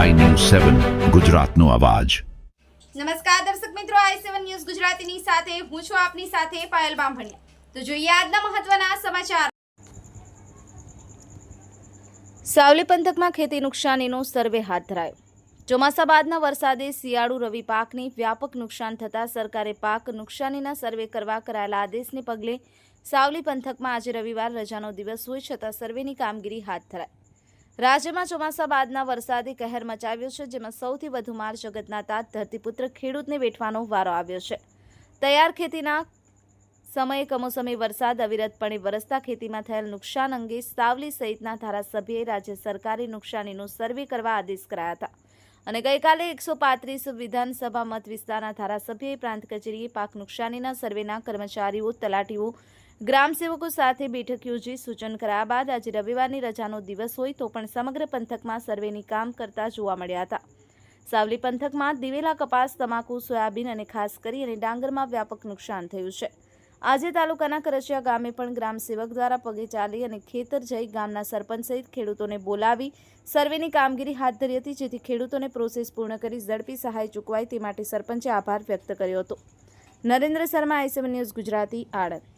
સેવન ગુજરાતનો અવાજ. નમસ્કાર દર્શક મિત્રો આઈ સેવન ન્યૂઝ ગુજરાતીની સાથે, હું છું આપની સાથે પાયલ બામભણિયા. તો જોઈએ આજના મહત્વના સમાચાર. સાવલી પંથકમાં ખેતી નુકસાનીનો સર્વે હાથ ધરાયો. ચોમાસા બાદના વરસાદે શિયાળુ રવિ પાકની વ્યાપક નુકસાન થતાં સરકારે પાક નુકસાનીના સર્વે કરવા કરાયેલા આદેશને પગલે સાવલી પંથકમાં આજે રવિવાર રજાનો દિવસ હોય છતાં સર્વેની કામગીરી હાથ ધરાઈ. રાજ્યમાં ચોમાસા બાદના વરસાદે કહેર મચાવ્યો છે, જેમાં સૌથી વધુ માર જગતના તાત ધરતીપુત્ર ખેડૂતને વેઠવાનો વારો આવ્યો છે. તૈયાર ખેતીના સમયે કમોસમી વરસાદ, અવિરતપણે વરસતા ખેતીમાં થયેલ નુકસાન અંગે સાવલી સહિતના ધારાસભ્યએ રાજ્ય સરકારી નુકસાનીનો સર્વે કરવા આદેશ કરાયા હતા. અને ગઈકાલે એકસો પાંત્રીસ વિધાનસભા મત વિસ્તારના ધારાસભ્યએ પ્રાંત કચેરીએ પાક નુકસાનીના સર્વેના કર્મચારીઓ, તલાટીઓ ગ્રામસેવકો સાથે બેઠક યોજી સૂચન કરાયા બાદ આજે રવિવારની રજાનો દિવસ હોય તો પણ સમગ્ર પંથકમાં સર્વેની કામ કરતા જોવા મળ્યા હતા. સાવલી પંથકમાં દિવેલા કપાસ, તમાકુ, સોયાબીન અને ખાસ કરી અને ડાંગરમાં વ્યાપક નુકસાન થયું છે. આજે તાલુકાના કરચિયા ગામે પણ ગ્રામસેવક દ્વારા પગે ચાલી અને ખેતર જઈ ગામના સરપંચ સહિત ખેડૂતોને બોલાવી સર્વેની કામગીરી હાથ ધરી હતી, જેથી ખેડૂતોને પ્રોસેસ પૂર્ણ કરી ઝડપી સહાય ચૂકવાય તે માટે સરપંચે આભાર વ્યક્ત કર્યો હતો. Narendra Sharma I seven news Gujarati, Anand.